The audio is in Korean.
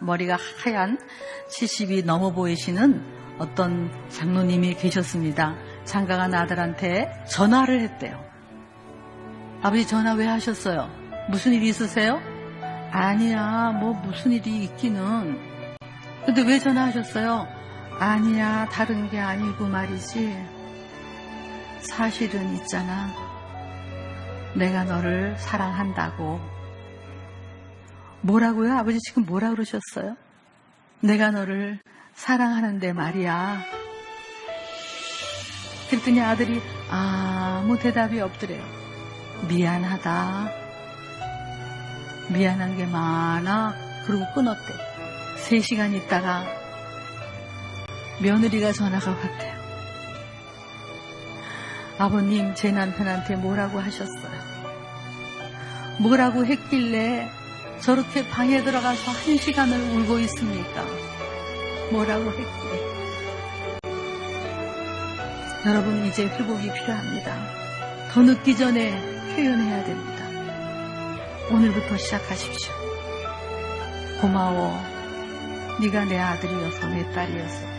머리가 하얀 70이 넘어 보이시는 어떤 장로님이 계셨습니다. 장가간 아들한테 전화를 했대요. 아버지 전화 왜 하셨어요? 무슨 일이 있으세요? 아니야, 뭐 무슨 일이 있기는. 근데 왜 전화하셨어요? 아니야, 다른 게 아니고 말이지. 사실은 있잖아. 내가 너를 사랑한다고. 뭐라고요? 아버지 지금 뭐라 그러셨어요? 내가 너를 사랑하는데 말이야. 그랬더니 아들이 아무 대답이 없더래요. 미안하다. 미안한 게 많아. 그러고 끊었대. 세 시간 있다가 며느리가 전화가 왔대요. 아버님, 제 남편한테 뭐라고 하셨어요? 뭐라고 했길래 저렇게 방에 들어가서 한 시간을 울고 있습니까? 뭐라고 했길래? 여러분, 이제 회복이 필요합니다. 더 늦기 전에 표현해야 됩니다. 오늘부터 시작하십시오. 고마워. 네가 내 아들이어서 내 딸이어서